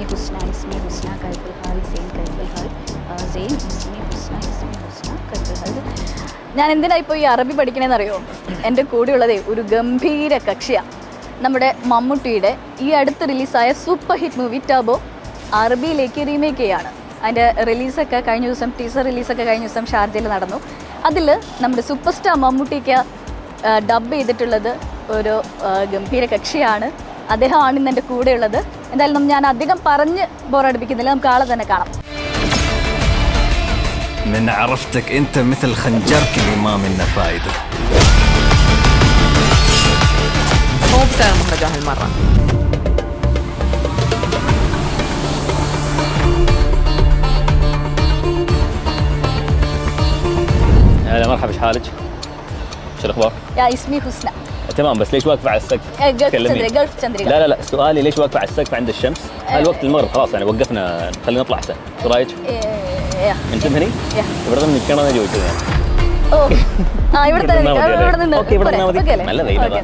ഇസ്മി ഹുസ്ന ഇസ്മി ഹുസ്ന കൈബുൽ ഹാൾ സെയിം കൈബുൽ ഹാൾ സെയിം ഇസ്മി ഹുസ്ന ഇസ്മി ഹുസ്ന കൈബുൽ ഹാൾ ഞാൻ എന്തിനാ ഇപ്പോൾ ഈ അറബി പഠിക്കണേന്ന് അറിയോ എന്റെ കൂടെയുള്ളതേ ഒരു ഗംഭീര കക്ഷിയാണ് നമ്മുടെ മമ്മൂട്ടിയുടെ ഈ അടുത്ത് റിലീസായ സൂപ്പർ ഹിറ്റ് മൂവി ടബോ അറബിയിലേക്ക് റീമേക്ക് ചെയ്യാണ്. അതിന്റെ റിലീസൊക്കെ കഴിഞ്ഞ ദിവസം ടീസർ റിലീസൊക്കെ കഴിഞ്ഞ ദിവസം ഷാർജയിൽ നടന്നു. അതിൽ നമ്മുടെ സൂപ്പർ സ്റ്റാർ മമ്മൂട്ടിക്ക് ഡബ് ചെയ്തിട്ടുള്ളത് ഒരു ഗംഭീര കക്ഷിയാണ്. അദ്ദേഹമാണ് ഇന്ന് എൻ്റെ കൂടെയുള്ളത് എന്തായാലും ഞാൻ അധികം പറഞ്ഞ് ബോറടിപ്പിക്കുന്നില്ല നമുക്ക് ആളെ തന്നെ കാണാം من عرفتك انت مثل خنجرك اللي ما منه فايده مو بسبب المهرجان هالمرة هلا مرحبا ايش حالك؟ شو الاخبار؟ യാ ഇസ്മി ഹുസ്ന تمام بس ليش واقفه على السقف؟ ഏ, ഗൾഫ് تكلمين. ചന്ദ്രിക ഗൾഫ് ചന്ദ്രിക لا لا لا سؤالي ليش واقفه على السقف عند الشمس؟ هل وقت المغرب خلاص يعني وقفنا خلينا نطلع احسن، شو رايك؟ ഏ, യാ. انت هني؟ യാ. ഇവിടെ നിന്ന് നിൽക്കണമെന്ന് ചോദിച്ചത് ഞാൻ ഓ ആ ഇവിടെ തന്നെ നിന്നാ നിൽക്കാം. മതി ഇവിടെ അല്ലേ? നിന്ന് ഓക്കേ, ഇവിടെ പോരെ? നിന്നാ മതി. ഓക്കേ അല്ലേ? നല്ല വെയിലാ. ഓക്കേ.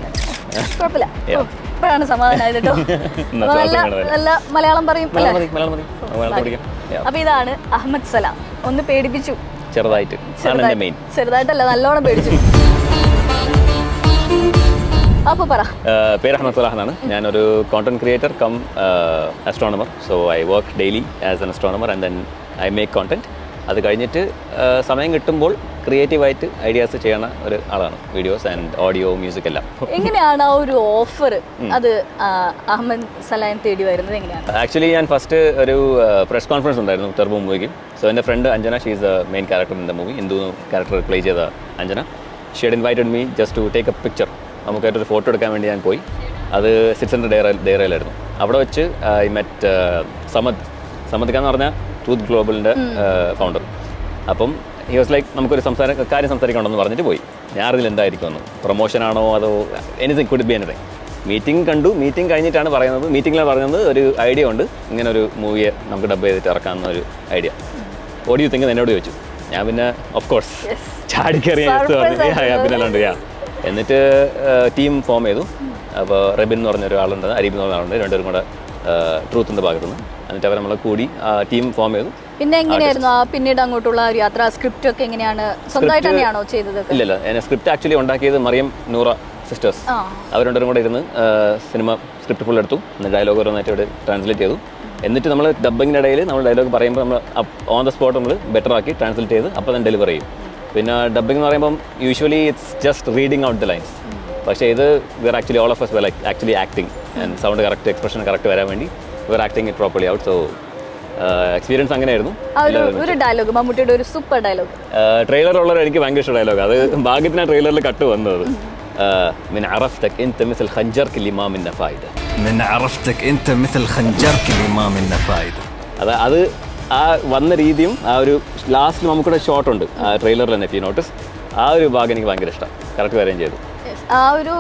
കുഴപ്പമില്ല യാ. ഓ, ഇപ്പോഴാണ് സമാധാനമായത് കേട്ടോ എന്നാ അപ്പൊ നല്ല ശ്വാസം വിടരുത്. നല്ല മലയാളം പറയും മലയാളം അല്ലേ? മതി മലയാളം മതി മലയാളത്തിൽ പഠിക്കാം Yeah. അപ്പൊ ഇതാണ് അഹമ്മദ് സലാം ഒന്ന് പേടിപ്പിച്ചു ചെറുതായിട്ട് അതാണ് എൻ്റെ ചെറുതായി- മെയിൻ ചെറുതായിട്ടല്ല നല്ലോണം പേടിച്ചു അപ്പൊ പറ പേര് അഹമ്മദ് സലാഹ് എന്നാണ്. ഞാനൊരു content creator cum astronomer so I work daily as an astronomer and then I make content അത് കഴിഞ്ഞിട്ട് സമയം കിട്ടുമ്പോൾ ക്രിയേറ്റീവായിട്ട് ഐഡിയാസ് ചെയ്യണ ഒരു ആളാണ്. വീഡിയോസ് ആൻഡ് ഓഡിയോ മ്യൂസിക് എല്ലാം. എങ്ങനെയാണ് ആ ഒരു ഓഫർ അത് അഹമ്മദ് സലാൻ തേടി വരുന്നത് എങ്ങനെയാണ്? ആക്ച്വലി ഞാൻ ഫസ്റ്റ് ഒരു പ്രസ് കോൺഫറൻസ് ഉണ്ടായിരുന്നു ടെർബോ മൂവിക്ക്. സോ എന്റെ friend Anjana she's the main character in the movie Hindu character play ചെയ്ത Anjana. She had invited me just to take a picture നമുക്കായിട്ടൊരു photo എടുക്കാൻ വേണ്ടി ഞാൻ പോയി. അത് സിക്സ് ഹൺഡ്രഡ് ഡേറ ഡേറയിലായിരുന്നു അവിടെ വെച്ച് ഐ മെറ്റ് സമദ് സമദ്. ഖാൻ എന്ന് പറഞ്ഞാൽ ടൂത്ത് ഗ്ലോബലിന്റെ ഫൗണ്ടർ. അപ്പം ഹി വാസ് ലൈക്ക് നമുക്കൊരു സംസാര കാര്യം സംസാരിക്കണമെന്ന് പറഞ്ഞിട്ട് പോയി. ഞാൻ അറിയില്ല എന്തായിരിക്കും ഒന്ന് പ്രൊമോഷൻ ആണോ അതോ anything could be anything meeting കണ്ടു. മീറ്റിംഗ് കഴിഞ്ഞിട്ടാണ് പറയുന്നത്. മീറ്റിങ്ങിലാണ് പറയുന്നത് ഒരു ഐഡിയ ഉണ്ട്. ഇങ്ങനെ ഒരു മൂവിയെ നമുക്ക് ഡബ് ചെയ്തിട്ട് ഇറക്കാവുന്ന ഒരു ഐഡിയ ഓഡിയോ തിങ്ക് എന്നോട് ചോദിച്ചു. ഞാൻ പിന്നെ ഓഫ് കോഴ്സ് ചാടിക്കറിയ പിന്നെ അല്ലാണ്ട് യാ എന്നിട്ട് ടീം ഫോം ചെയ്തു. അപ്പോൾ റെബിൻ എന്ന് പറഞ്ഞ ഒരാളുണ്ട് അരീബ് എന്ന് പറഞ്ഞ ആളുണ്ട് രണ്ടുപേരും കൂടെ ട്രൂത്തിന്റെ ഭാഗത്തുനിന്ന് എന്നിട്ട് അവർ നമ്മളെ കൂടി ടീം ഫോം ചെയ്തു. പിന്നെ എങ്ങനെയായിരുന്നു? ആ പിന്നീട് അങ്ങോട്ടുള്ള ഒരു യാത്ര സ്ക്രിപ്റ്റ് ഒക്കെ എങ്ങനെയാണ്? സ്വന്തമായിട്ട് തന്നെയാണോ ചെയ്തത്? ഇല്ലല്ല എന്നെ സ്ക്രിപ്റ്റ് ആക്ച്വലി ഉണ്ടാക്കിയത് മറിയം നൂറ സിസ്റ്റേഴ്സ് രണ്ടുപേരും കൂടെ ഇരുന്ന് സിനിമ സ്ക്രിപ്റ്റ് ഫുൾ എടുത്തു. എന്നിട്ട് ഡയലോഗ് ഓരോന്നായിട്ട് ഇവിടെ ട്രാൻസ്ലേറ്റ് ചെയ്തു. എന്നിട്ട് നമ്മൾ ഡബ്ബിങ്ങിന്റെ ഇടയിൽ നമ്മൾ ഡയലോഗ് പറയുമ്പോൾ നമ്മൾ ഓൺ ദ സ്പോട്ട് നമ്മൾ ബെറ്റർ ആക്കി ട്രാൻസ്ലേറ്റ് ചെയ്ത് അപ്പോൾ തന്നെ ഡെലിവർ ചെയ്യും. പിന്നെ ഡബ്ബിംഗ് എന്ന് പറയുമ്പം usually it's just reading out the lines പക്ഷേ ഇത് we're actually all of us well actually acting and sound correct expression correct വരാൻ വേണ്ടി we're acting it properly out so experience അങ്ങനെയായിരുന്നു ആ ഒരു ഒരു ഡയലോഗ് മമ്മൂട്ടിയുടെ ഒരു സൂപ്പർ ഡയലോഗ് ട്രെയിലർ ഉള്ളത് എനിക്ക് ഭയങ്കര ഇഷ്ട ഡയലോഗ് അത് ഭാഗ്യത്തിന് ട്രെയിലറിൽ കട്ട് വന്നത് من عرفتك انت مثل خنجرك اللي ما منه فايده من عرفتك انت مثل خنجرك اللي ما منه فايده അത് അത് ആ വന്ന രീതിയും ആ ഒരു ലാസ്റ്റ് നമുക്കിവിടെ ഷോട്ട് ഉണ്ട്. ആ ട്രെയിലറിൽ തന്നെ ഇഫ് നോട്ടീസ് ആ ഒരു ഭാഗം എനിക്ക് ഭയങ്കര ഇഷ്ടം കറക്റ്റ് വരെയും ചെയ്തു. ആ ഒരു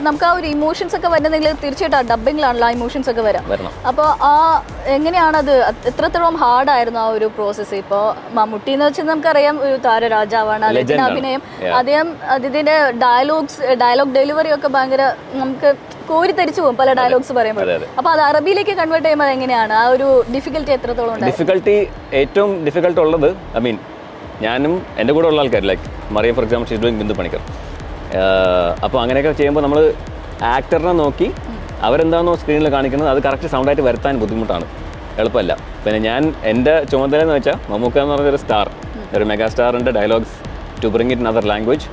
നമുക്ക് ആ ഒരു ഇമോഷൻസ് ഒക്കെ വരുന്നെങ്കിൽ തീർച്ചയായിട്ടും ആ ഡബിങ്ങിലാണല്ലോ ആ ഇമോഷൻസ് ഒക്കെ വരാം. അപ്പൊ അപ്പോൾ ആ എങ്ങനെയാണത്? എത്രത്തോളം ഹാർഡായിരുന്നു ആ ഒരു പ്രോസസ്സ് ഇപ്പോൾ മമ്മൂട്ടി എന്ന് വെച്ചാൽ നമുക്കറിയാം ഒരു താരരാജാവാണ് Legend അഭിനയം. അദ്ദേഹം അതിന്റെ ഡയലോഗ്സ് ഡയലോഗ് ഡെലിവറി ഒക്കെ ഭയങ്കര നമുക്ക് കോരി തരിച്ചു പോകും പല ഡയലോഗ്സ് പറയുമ്പോൾ. അപ്പോൾ അത്. അറബിയിലേക്ക് കൺവേർട്ട് ചെയ്യുമ്പോൾ എങ്ങനെയാണ്? ആ ഒരു ഡിഫിക്കൽറ്റി എത്രത്തോളം ഡിഫിക്കൽട്ടി ഏറ്റവും ഡിഫിക്കൽട്ട് ഉള്ളത് ഐ മീൻ ഞാനും എന്റെ കൂടെ ഉള്ള ആൾക്കാർ like Mariyam for example she's doing Bindu Panicker അപ്പോൾ അങ്ങനെയൊക്കെ ചെയ്യുമ്പോൾ നമ്മൾ ആക്ടറിനെ നോക്കി അവരെന്താണോ സ്ക്രീനിൽ കാണിക്കുന്നത് അത് കറക്റ്റ് സൗണ്ടായിട്ട് വരുത്താൻ ബുദ്ധിമുട്ടാണ്. എളുപ്പമല്ല. പിന്നെ ഞാൻ എന്റെ ചുമതല എന്ന് വെച്ചാൽ മമ്മൂക്ക എന്ന് പറഞ്ഞൊരു സ്റ്റാർ ഒരു mega സ്റ്റാറിന്റെ dialogues to bring it other language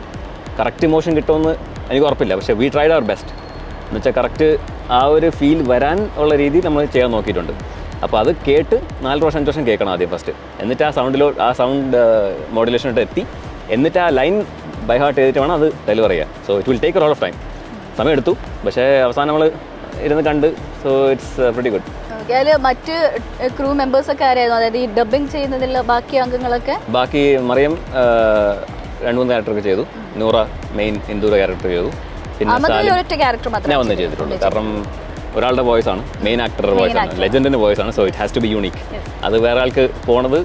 correct emotion കിട്ടുമെന്ന് എനിക്ക് ഉറപ്പില്ല. പക്ഷേ വി ട്രൈഡ് അവർ ബെസ്റ്റ് എന്ന് വെച്ചാൽ കറക്റ്റ് ആ ഒരു ഫീൽ വരാൻ ഉള്ള രീതി നമ്മൾ ചെയ്യാൻ നോക്കിയിട്ടുണ്ട്. അപ്പോൾ അത് കേട്ട് നാല് പ്രാവശ്യം അഞ്ച് പ്രാവശ്യം കേൾക്കണം ആദ്യം ഫസ്റ്റ് എന്നിട്ട് ആ സൗണ്ടിലോ ആ സൗണ്ട് മോഡുലേഷനോട്ട് എത്തി. എന്നിട്ട് ആ ലൈൻ ബൈ ഹാർട്ട് ചെയ്തിട്ട് വേണം അത് ഡെലിവർ ചെയ്യാൻ. So it will take roll of time സമയം എടുത്തു പക്ഷേ അവസാനം നമ്മൾ ഇരുന്ന് കണ്ട് സോ ഇറ്റ്സ് വെരി ഗുഡ് അതിൽ മറ്റ് ക്രൂ മെമ്പേഴ്സ് ഒക്കെ ആരായിരുന്നു? അതായത് ഈ ഡബിങ് ചെയ്യുന്നതിൽ ബാക്കി അംഗങ്ങളൊക്കെ? ബാക്കി മറിയം രണ്ട് മൂന്ന് ക്യാരക്ടറൊക്കെ ചെയ്തു. നൂറ മെയിൻ ഹിന്ദുയുടെ ക്യാരക്ടർ ചെയ്തു. പിന്നെ ക്യാരക്ടർ മാത്രമേ ഒന്നേ ചെയ്തിട്ടുള്ളൂ. കാരണം ഒരാളുടെ വോയിസ് ആണ്. മെയിൻ ആക്ടറുടെ വോയിസ് ആണ്. ലെജൻഡിന്റെ വോയിസ് ആണ്. So it has to be unique അത് വേറെ ആൾക്ക് പോണത്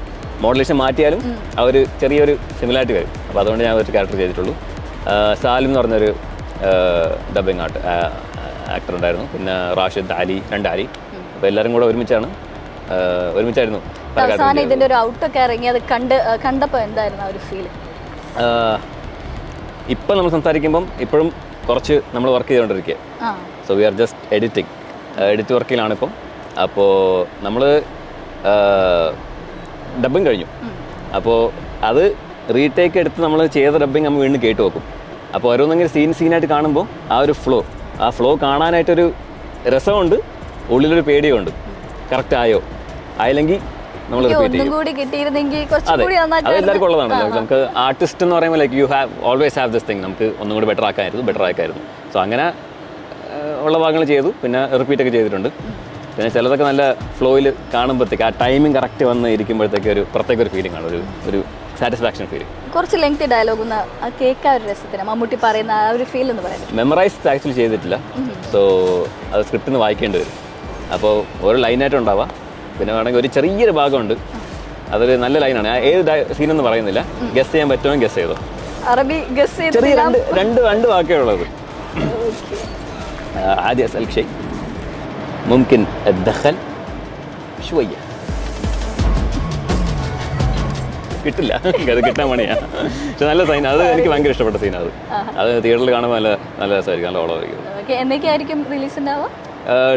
മോഡലേഷൻ മാറ്റിയാലും ആ ഒരു ചെറിയൊരു സിമിലാരിറ്റി വരും. അപ്പോൾ അതുകൊണ്ട് ഞാൻ ഒരു ക്യാരക്ടർ ചെയ്തിട്ടുള്ളൂ. സാലിം എന്ന് പറഞ്ഞൊരു ഡബിങ് ആർട്ട് ആക്ടർ ഉണ്ടായിരുന്നു. പിന്നെ റാഷിദ് അലി രണ്ട് അലി. അപ്പോൾ എല്ലാവരും കൂടെ ഒരുമിച്ചാണ്. ഒരുമിച്ചായിരുന്നു അവസാനം ഒരു ഔട്ടൊക്കെ ഇറങ്ങി അത് കണ്ട് കണ്ടപ്പോൾ എന്തായിരുന്നു ആ ഒരു ഫീൽ ഇപ്പം നമ്മൾ സംസാരിക്കുമ്പം ഇപ്പോഴും കുറച്ച് നമ്മൾ വർക്ക് ചെയ്തുകൊണ്ടിരിക്കുക so we are just editing edit വർക്കിലാണ് ഇപ്പം. അപ്പോൾ നമ്മൾ ഡബിങ് കഴിഞ്ഞു. അപ്പോൾ അത് റീടേക്ക് എടുത്ത് നമ്മൾ ചെയ്ത ഡബിങ് നമ്മൾ വീണ്ടും കേട്ട് വെക്കും. അപ്പോൾ ഓരോന്നെങ്കിലും സീൻ സീനായിട്ട് കാണുമ്പോൾ ആ ഒരു ഫ്ലോ ആ ഫ്ലോ കാണാനായിട്ടൊരു രസമുണ്ട് ഉള്ളിലൊരു പേടിയുണ്ട് കറക്റ്റ് ആയോ? ആയില്ലെങ്കിൽ നമ്മൾ റിപ്പീറ്റ് ചെയ്യും. അതെ. അത് എല്ലാവർക്കും ഉള്ളതാണല്ലോ നമുക്ക് ആർട്ടിസ്റ്റ് എന്ന് പറയുമ്പോൾ like you have always have this thing നമുക്ക് ഒന്നും കൂടി ബെറ്റർ ആക്കായിരുന്നു ബെറ്റർ ആക്കായിരുന്നു. സോ അങ്ങനെ ഉള്ള ഭാഗങ്ങൾ ചെയ്തു പിന്നെ റിപ്പീറ്റ് ഒക്കെ ചെയ്തിട്ടുണ്ട്. പിന്നെ ചിലതൊക്കെ നല്ല ഫ്ലോയിൽ കാണുമ്പോഴത്തേക്ക് ആ ടൈമിംഗ് കറക്റ്റ് വന്ന് ഇരിക്കുമ്പോഴത്തേക്ക് ഒരു പ്രത്യേക ഒരു ഫീലിംഗ് ആണ് ഒരു ഒരു സാറ്റിസ്ഫാക്ഷൻ ഫീൽ കുറച്ച് ലെങ്ത് ഡയലോഗ് ഒന്ന് കേൾക്കാൻ ഒരു രസത്തിന്. മമ്മൂട്ടി പറയുന്ന ആ ഒരു ഫീൽ എന്ന് പറയുന്നത് മെമ്മറൈസ് ആക്ച്വലി ചെയ്തിട്ടില്ല. സോ അത് സ്ക്രിപ്റ്റ് നിന്ന് വായിക്കേണ്ടി വരും. അപ്പോൾ ഓരോ ലൈനായിട്ട് ഉണ്ടാവാം. പിന്നെ വേണമെങ്കിൽ ഒരു ചെറിയൊരു ഭാഗമുണ്ട്. അതൊരു നല്ല ലൈനാണ് ഏത് സീനൊന്നും പറയുന്നില്ല. ഗസ് ചെയ്യാൻ പറ്റുമെങ്കിൽ ഗസ് ചെയ്തോ. അറബി ഗസ് ചെറിയ രണ്ട് രണ്ട് വാക്കേ ഉള്ളത് ആദ്യ സെൽക്ഷേക്ക് ممكن اتدخل شويه കിട്ടില്ല അത് കിട്ടാൻ പണിയാ പക്ഷെ നല്ല സൈൻ അത് എനിക്ക് ഭയങ്കര ഇഷ്ടപ്പെട്ട സീൻ അത് അത് തിയേറ്ററിൽ കാണുമ്പോൾ നല്ല നല്ല രസമായിരിക്കും നല്ല ഓളമായിരിക്കും ഓക്കെ എന്നൊക്കെയായിരിക്കും റിലീസ് ഉണ്ടാവുക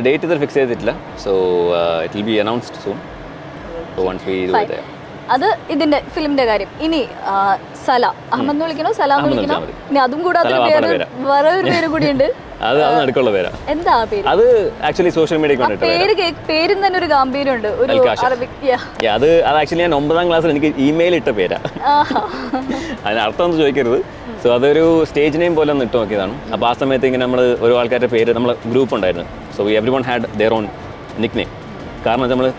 ഡേറ്റ് ഇതുവരെ ഫിക്സ് ചെയ്തിട്ടില്ല so it will be announced soon once we do it അത് ഇതിന്റെ ഫിലിമിന്റെ കാര്യം ഇനി ആ, സല അഹമ്മദ് എന്ന് വിളിക്കണോ സല എന്ന് അഹമ്മദ് വിളിക്കണോ വിളിച്ചാൽ മതി. ഇനി അതും കൂടാതെ സല ഒരു വാപ്പാടെ പേര് പേരാ. വേറെ ഒരു പേര് കൂടിയുണ്ട് അത് അത് നടുക്കുള്ള പേരാ. എന്താ ആ പേര്? അത് ആക്ച്വലി സോഷ്യൽ മീഡിയക്ക് ആ വേണ്ടിയിട്ട് പേര് കേ- പേരും തന്നെ ഒരു ഗാംഭീര്യമുണ്ട്. ഒരു അൽകാഷ. Arabic yeah. അത് അത് ആക്ച്വലി ഞാൻ ഒമ്പതാം ക്ലാസ്സിൽ എനിക്ക് ഇമെയിൽ ഇട്ട പേരാ. ആഹാ. അതിന് അർത്ഥം ഒന്നും ചോദിക്കരുത്. സോ അതൊരു സ്റ്റേജ് നെയിം പോലെ ഒന്ന് ഇട്ട് നോക്കിയതാണ്. അപ്പോൾ ആ സമയത്ത് ഇങ്ങനെ നമ്മൾ ഒരു ആൾക്കാരുടെ പേര് നമ്മൾ ഗ്രൂപ്പ് ഉണ്ടായിരുന്നു. So everyone had their own nick name കാരണം നമ്മൾ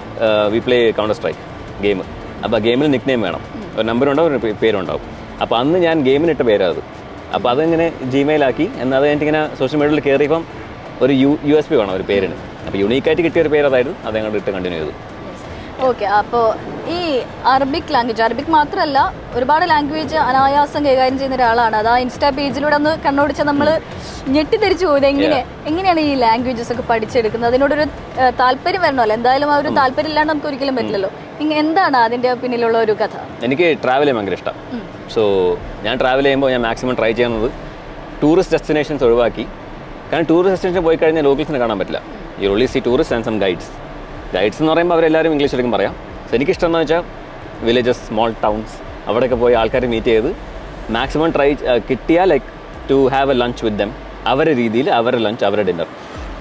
we play Counter Strike game അപ്പോൾ ഗെയിമിൽ നിക് നെയിം വേണം. ഒരു നമ്പർ ഉണ്ടാവും ഒരു പേ- പേരുണ്ടാവും. അപ്പോൾ അന്ന് ഞാൻ ഗെയിമിനിട്ട ഇട്ട പേരാ അത്. അപ്പോൾ അതിങ്ങനെ ജിമെയിലാക്കി എന്നാൽ അത് കഴിഞ്ഞിട്ട് ഇങ്ങനെ സോഷ്യൽ മീഡിയയിൽ കയറിയപ്പം ഒരു യു യു എസ് പി വേണം ഒരു പേരിന്. അപ്പോൾ യുണീക്കായിട്ട് കിട്ടിയ ഒരു പേര് അതായിരുന്നു. അത് അങ്ങോട്ട് ഇട്ട് കണ്ടിന്യൂ ചെയ്തു. ഓക്കെ അപ്പോൾ ഈ അറബിക് ലാംഗ്വേജ് അറബിക് മാത്രമല്ല ഒരുപാട് ലാംഗ്വേജ് അനായാസം കൈകാര്യം ചെയ്യുന്ന ഒരാളാണ്. അത് ആ ഇൻസ്റ്റാ പേജിലൂടെ ഒന്ന് കണ്ണോടിച്ചാൽ നമ്മൾ ഞെട്ടിത്തിരിച്ചു പോകുന്നത് എങ്ങനെ എങ്ങനെയാണ് ഈ ലാംഗ്വേജസ് ഒക്കെ പഠിച്ചെടുക്കുന്നത്? അതിനോടൊരു താല്പര്യം വരണമല്ലോ എന്തായാലും ആ ഒരു താല്പര്യം ഇല്ലാണ്ട് നമുക്ക് ഒരിക്കലും പറ്റില്ലല്ലോ. എന്താണ് അതിന്റെ പിന്നിലുള്ള ഒരു കഥ? എനിക്ക് ട്രാവൽ ചെയ്യാൻ ഭയങ്കര ഇഷ്ടം. സോ ഞാൻ ട്രാവൽ ചെയ്യുമ്പോൾ ഞാൻ മാക്സിമം ട്രൈ ചെയ്യുന്നത് ടൂറിസ്റ്റ് ഡെസ്റ്റിനേഷൻസ് ഒഴിവാക്കി. കാരണം ടൂറിസ്റ്റ് ഡെസ്റ്റിനേഷൻ പോയി കഴിഞ്ഞാൽ ലോക്കൽസിനെ കാണാൻ പറ്റില്ല. You only see tourist and some guides guides എന്ന് പറയുമ്പോൾ അവരെല്ലാവരും ഇംഗ്ലീഷ് എടുക്കും പറയാം. സോ എനിക്കിഷ്ടം എന്ന് വെച്ചാൽ വില്ലേജസ് സ്മോൾ ടൗൺസ് അവിടെയൊക്കെ പോയി ആൾക്കാരെ മീറ്റ് ചെയ്ത് മാക്സിമം ട്രൈ കിട്ടിയാൽ like to have a lunch with them അവരുടെ രീതിയിൽ അവരുടെ ലഞ്ച് അവരുടെ ഡിന്നർ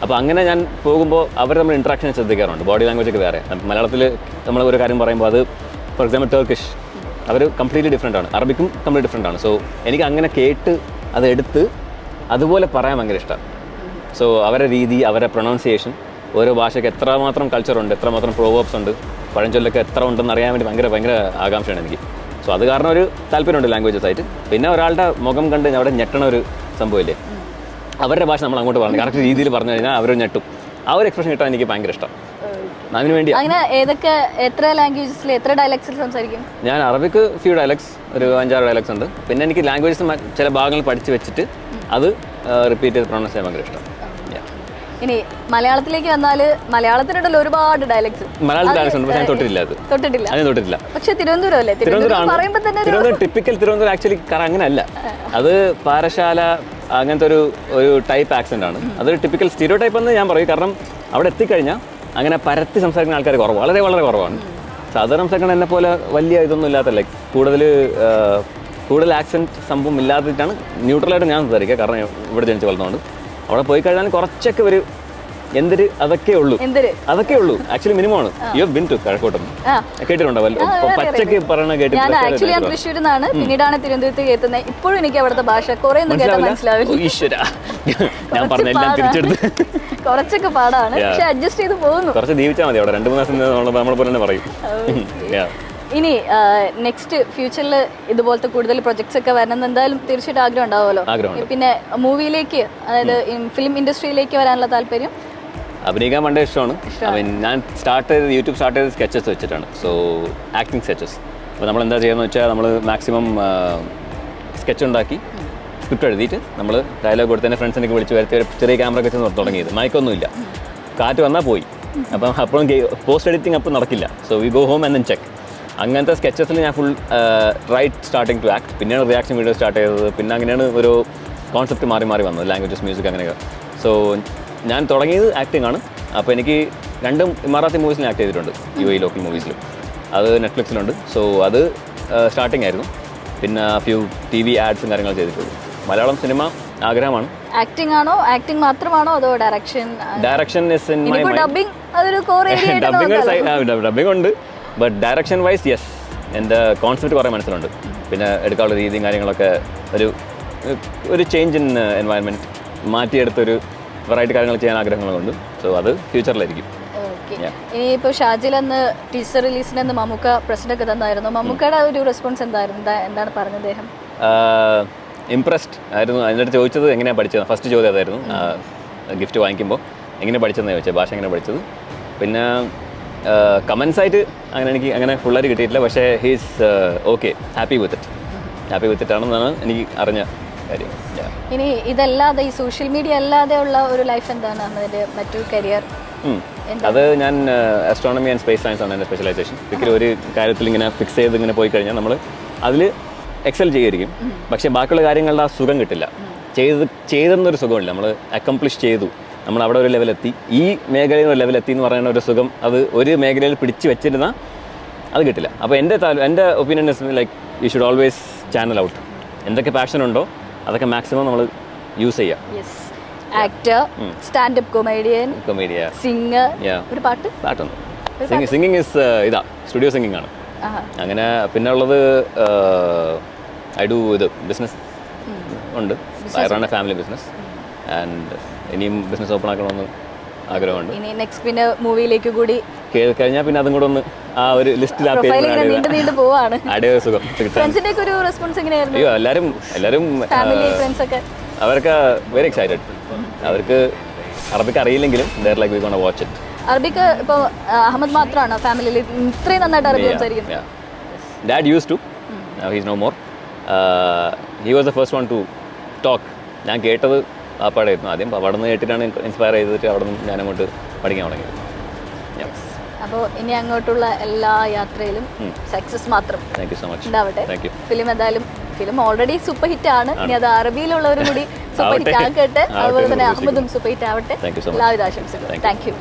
അപ്പോൾ അങ്ങനെ ഞാൻ പോകുമ്പോൾ അവർ നമ്മൾ ഇൻട്രാക്ഷൻ ശ്രദ്ധിക്കാറുണ്ട്. ബോഡി ലാംഗ്വേജ് ഒക്കെ വേറെ. മലയാളത്തിൽ നമ്മൾ ഒരു കാര്യം പറയുമ്പോൾ അത് ഫോർ എക്സാമ്പിൾ ടർക്കിഷ് അവർ കംപ്ലീറ്റ്ലി ഡിഫറെന്റ് ആണ്. അറബിക്കും കംപ്ലീറ്റ് ഡിഫറെന്റ് ആണ്. സോ എനിക്ക് അങ്ങനെ കേട്ട് അത് എടുത്ത് അതുപോലെ പറയാൻ ഭയങ്കര ഇഷ്ടമാണ് സോ അവരുടെ രീതി അവരുടെ പ്രൊണൗൺസിയേഷൻ ഓരോ ഭാഷയ്ക്ക് എത്രമാത്രം കൾച്ചറുണ്ട് എത്രമാത്രം പ്രോവേബ്സ് ഉണ്ട് പഴഞ്ചൊല്ലൊക്കെ എത്ര ഉണ്ടെന്ന് അറിയാൻ വേണ്ടി ഭയങ്കര ഭയങ്കര ആകാംക്ഷയാണ് എനിക്ക്. സോ അത് കാരണം ഒരു താല്പര്യമുണ്ട് ലാംഗ്വേജസ് ആയിട്ട്. പിന്നെ ഒരാളുടെ മുഖം കണ്ട് അവിടെ ഞെട്ടണ ഒരു സംഭവമില്ലേ അവരുടെ ഭാഷ നമ്മൾ അങ്ങോട്ട് പറഞ്ഞു. കറക്റ്റ് രീതിയിൽ പറഞ്ഞു കഴിഞ്ഞാൽ അവർ ഞെട്ടും. ആ ഒരു എക്സ്പ്രഷൻ കിട്ടാൻ എനിക്ക് ഭയങ്കര ഇഷ്ടം. അതിനു വേണ്ടി അങ്ങനെ ഏതൊക്കെ എത്ര ലാംഗ്വേജസിൽ എത്ര ഡയലക്ട്സിൽ സംസാരിക്കും? ഞാൻ അറബിക്ക് ഫ്യൂ ഡയലക്ട്സ് ഒരു അഞ്ചാറ് ഡയലക്ട്സ് ഉണ്ട്. പിന്നെ എനിക്ക് ലാംഗ്വേജസ് ചില ഭാഗങ്ങൾ പഠിച്ചു വെച്ചിട്ട് അത് റിപ്പീറ്റ് ചെയ്ത് പ്രൊണൗൺസ് ചെയ്യാൻ ഭയങ്കര ഇഷ്ടം. ഇനി മലയാളത്തിലേക്ക് വന്നാൽ മലയാളത്തിനുണ്ടല്ലോ ഒരുപാട് ഡയലക്ട്സ് മലയാളത്തിൽ ഡയലക്ട്സ് ഉണ്ട് പക്ഷേ തൊട്ടിട്ടില്ല അത്. തൊട്ടിട്ടില്ല. അതിന് തൊട്ടിട്ടില്ല. പക്ഷേ തിരുവനന്തപുരം അല്ലേ? തിരുവനന്തപുരം പറയുമ്പോൾ തന്നെ തിരുവനന്തപുരം ടിപ്പിക്കൽ തിരുവനന്തപുരം ആക്ച്വലി അങ്ങനെ അങ്ങനെയല്ല. അത് പാരശാല അങ്ങനത്തെ ഒരു ഒരു ടൈപ്പ് ആക്സെന്റ് ആണ്. അതൊരു ടിപ്പിക്കൽ സ്റ്റീരിയോ ടൈപ്പ് എന്ന് ഞാൻ പറയും. കാരണം അവിടെ എത്തിക്കഴിഞ്ഞാൽ അങ്ങനെ പരത്തി സംസാരിക്കുന്ന ആൾക്കാർ കുറവ്. വളരെ വളരെ കുറവാണ്. സാധാരണ സംസാരിക്കുന്ന എന്നെ പോലെ വലിയ ഇതൊന്നും ഇല്ലാത്തല്ലേ കൂടുതൽ കൂടുതൽ ആക്സെന്റ് സംഭവം ഇല്ലാതിട്ടാണ് ന്യൂട്രലായിട്ട് ഞാൻ സംസാരിക്കുക. കാരണം ഇവിടെ ജനിച്ച് വളർന്നുകൊണ്ട് അവിടെ പോയി കഴിഞ്ഞാൽ കുറച്ചൊക്കെ ഒരു എന്തൊരു അതൊക്കെ ഉള്ളൂ. അതൊക്കെ ഉള്ളൂ. ആക്ച്വലി മിനിമം ആണ്. യു ബിൻ ടു കഴക്കൂട്ടം ആ. കേട്ടിട്ടുണ്ടോ? വല്ല- പച്ചക്ക് പറയണ ഞാൻ ആക്ച്വലി ഞാൻ തൃശ്ശൂരിൽ നിന്നാണ് പിന്നീടാണ് തിരുവനന്തപുരത്ത് കേൾക്കുന്നത് ഇപ്പോഴും എനിക്ക് അവിടുത്തെ ഭാഷ കുറെ ഒന്നും കേട്ടാൽ മനസ്സിലാവില്ല. ഓ, ഞാൻ പറഞ്ഞ എല്ലാം തിരിച്ചെടുത്ത്. കുറച്ചൊക്കെ പാടാണ്. പക്ഷെ അഡ്ജസ്റ്റ് ചെയ്ത് പോകുന്നു. കുറച്ച് ജീവിച്ചാൽ മതി അവിടെ. രണ്ട് മൂന്ന് ദിവസം നമ്മളെ പോലെ തന്നെ പറയും. ഇനി നെക്സ്റ്റ് ഫ്യൂച്ചറിൽ ഇതുപോലത്തെ കൂടുതൽ പ്രൊജക്ട്സ് ഒക്കെ വരണം എന്തായാലും തീർച്ചയായിട്ടും ആഗ്രഹം ഉണ്ടാവുമല്ലോ. പിന്നെ മൂവിയിലേക്ക് അതായത് ഫിലിം ഇൻഡസ്ട്രിയിലേക്ക് വരാനുള്ള താല്പര്യം? അഭിനയിക്കാൻ വളരെ ഇഷ്ടമാണ്. ഞാൻ സ്റ്റാർട്ട് ചെയ്ത് യൂട്യൂബ് സ്റ്റാർട്ട് ചെയ്ത് സ്കെച്ചസ് വെച്ചിട്ടാണ്. സോ ആക്ടിങ് സ്കെച്ചസ് അപ്പോൾ നമ്മൾ എന്താ ചെയ്യുന്നത് വെച്ചാൽ നമ്മൾ മാക്സിമം സ്കെച്ച് ഉണ്ടാക്കി സ്ക്രിപ്റ്റ് എഴുതിയിട്ട് നമ്മൾ ഡയലോഗ് കൊടുത്ത് തന്നെ ഫ്രണ്ട്സിനൊക്കെ വിളിച്ച് വരുത്തി ഒരു ചെറിയ ക്യാമറ ഒക്കെ വെച്ച് തുടങ്ങിയത്. മയക്കൊന്നുമില്ല കാറ്റ് വന്നാൽ പോയി. അപ്പം അപ്പോഴും പോസ്റ്റ് എഡിറ്റിംഗ് അപ്പം നടക്കില്ല. So we go home and then check അങ്ങനത്തെ സ്കെച്ചസിൽ ഞാൻ full write starting to act പിന്നെയാണ് റിയാക്ഷൻ വീഡിയോ സ്റ്റാർട്ട് ചെയ്തത്. പിന്നെ അങ്ങനെയാണ് ഒരു കോൺസെപ്റ്റ് മാറി മാറി വന്നത്. ലാംഗ്വേജസ് മ്യൂസിക് അങ്ങനെയൊക്കെ. സോ ഞാൻ തുടങ്ങിയത് ആക്ടിംഗ് ആണ്. അപ്പോൾ എനിക്ക് രണ്ടും ഇമാറാത്തി മൂവീസിലും ആക്ട് ചെയ്തിട്ടുണ്ട് യു എ ലോക്കൽ മൂവീസിലും അത് നെറ്റ്ഫ്ലിക്സിലുണ്ട് സോ അത് സ്റ്റാർട്ടിംഗ് ആയിരുന്നു. പിന്നെ ഫ്യൂ ടി വി ആഡ്സും കാര്യങ്ങളും ചെയ്തിട്ടുള്ളൂ മലയാളം സിനിമ ആഗ്രഹമാണ്. ആക്ടിംഗ് ആണോ? ആക്ടിംഗ് മാത്രമാണോ? അതോ direction direction is in my dubbing അതൊരു കോർ ഡബ്ബിംഗ് ഉണ്ട്. ബട്ട് ഡയറക്ഷൻ വൈസ് യെസ് എന്റെ കോൺസെപ്റ്റ് കുറേ മനസ്സിലുണ്ട്. പിന്നെ എടുക്കാനുള്ള രീതിയും കാര്യങ്ങളൊക്കെ ഒരു ഒരു ചേഞ്ച് ഇൻ എൻവയൺമെന്റ് മാറ്റിയെടുത്തൊരു വെറൈറ്റി കാര്യങ്ങൾ ചെയ്യാൻ ആഗ്രഹങ്ങളുണ്ട്. സോ അത് ഫ്യൂച്ചറിലായിരിക്കും ഓക്കെ Yeah. ഇനിയിപ്പോ ഷാജിൽ അന്ന് ടീച്ചർ റിലീസിന് അന്ന് മമ്മൂക്ക പ്രസിഡന്റ് തന്നായിരുന്നു. മമ്മൂക്കയുടെ ഒരു റെസ്പോൺസ് എന്തായിരുന്നു? എന്താണ് പറഞ്ഞത് അദ്ദേഹം? ഇംപ്രസ്ഡ് ആയിരുന്നു. അതിനടുത്ത് ചോദിച്ചത് എങ്ങനെയാണ് പഠിച്ചത് ഫസ്റ്റ് ചോദ്യം അതായിരുന്നു. ഗിഫ്റ്റ് വാങ്ങിക്കുമ്പോൾ എങ്ങനെ പഠിച്ചതെന്ന് ചോദിച്ചത്. ഭാഷ എങ്ങനെ പഠിച്ചത്. പിന്നെ കമൻസ് ആയിട്ട് അങ്ങനെ എനിക്ക് അങ്ങനെ ഫുള്ളായിട്ട് കിട്ടിയിട്ടില്ല. പക്ഷേ he's okay happy with it happy with it ആണെന്നാണ് എനിക്ക് അറിഞ്ഞ കാര്യം ഇനി ഇതല്ലാതെ ഈ സോഷ്യൽ മീഡിയ അല്ലാതെ ഉള്ള ഒരു ലൈഫ് എന്താണ് മറ്റു കരിയർ അത് ഞാൻ ആസ്ട്രോണമി ആൻഡ് സ്പേസ് സയൻസ് ആണ് എന്റെ സ്പെഷ്യലൈസേഷൻ ഒരിക്കലും ഒരു കാര്യത്തിൽ ഇങ്ങനെ ഫിക്സ് ചെയ്ത് ഇങ്ങനെ പോയി കഴിഞ്ഞാൽ നമ്മൾ അതിൽ എക്സൽ ചെയ്യുമായിരിക്കും പക്ഷേ ബാക്കിയുള്ള കാര്യങ്ങളുടെ ആ സുഖം കിട്ടില്ല. ചെയ്ത് ചെയ്തെന്നൊരു സുഖമില്ല നമ്മൾ അക്കംപ്ലിഷ് ചെയ്തു. നമ്മൾ അവിടെ ഒരു ലെവലെത്തി ഈ മേഖലയിൽ ഒരു ലെവലെത്തി എന്ന് പറയുന്ന ഒരു സുഖം അത് ഒരു മേഖലയിൽ പിടിച്ച് വെച്ചിരുന്നാൽ അത് കിട്ടില്ല. അപ്പോൾ എന്റെ എന്റെ opinion like you should always channel out എന്തൊക്കെ പാഷൻ ഉണ്ടോ അതൊക്കെ മാക്സിമം നമ്മൾ യൂസ് ചെയ്യാം. Yes actor stand up comedian comedian singer. ഒരു പാട്ട്? പാട്ടുണ്ട് സിംഗിങ് സിംഗിങ് ഇസ് ഇതാ സ്റ്റുഡിയോ സിംഗിങ് ആണ്. അങ്ങനെ പിന്നെ ഉള്ളത് ഐ ഡു ഇത് ബിസിനസ് ഉണ്ട്. Run a family business and ഇനിയും ബിസിനസ് ഓപ്പൺ ആക്കണമെന്ന് ആഗ്രഹമുണ്ട്. ഇനി നെക്സ്റ്റ് പിന്നെ മൂവിയിലേക്ക് കൂടി കേറി കഴിഞ്ഞാൽ പിന്നെ അതും കൂടെ ഒന്ന് ആ ഒരു ലിസ്റ്റിൽ ആ പേര് ചെയ്ത സുഖം. അയ്യോ എല്ലാവരും എല്ലാവരും അവരൊക്കെ വെരി എക്സൈറ്റഡ് അവർക്ക് അറബിക്ക് അറിയില്ലെങ്കിലും there like we gonna watch it Arabic ഇപ്പോ അഹമ്മദ് മാത്രമാണോ ഫാമിലിയിൽ ഇത്രയും നന്നായിട്ട് അറബി സംസാരിക്കുന്നത് dad use to now he's no more Uh, was the first one to talk ഞാൻ കേട്ടത് പാപ്പാടായിരുന്നു ആദ്യം അവിടെ നിന്ന് കേട്ടിട്ടാണ് ഇൻസ്പയർ ചെയ്തിട്ട് അവിടെ നിന്ന് ഞാൻ അങ്ങോട്ട് പഠിക്കാൻ തുടങ്ങിയത് അപ്പോൾ ഇനി അങ്ങോട്ടുള്ള എല്ലാ യാത്രയിലും സക്സസ് മാത്രം ഉണ്ടാവട്ടെ. ഫിലിം എന്തായാലും ഫിലിം ഓൾറെഡി സൂപ്പർ ഹിറ്റ് ആണ്. ഇനി അത് അറബിയിലുള്ളവരും കൂടി സൂപ്പർ ഹിറ്റ്. ആക്കട്ടെ അതുപോലെ തന്നെ അഹമ്മദും സൂപ്പർ ഹിറ്റ് ആവട്ടെ. എല്ലാവിധ ആശംസകളും. Thank you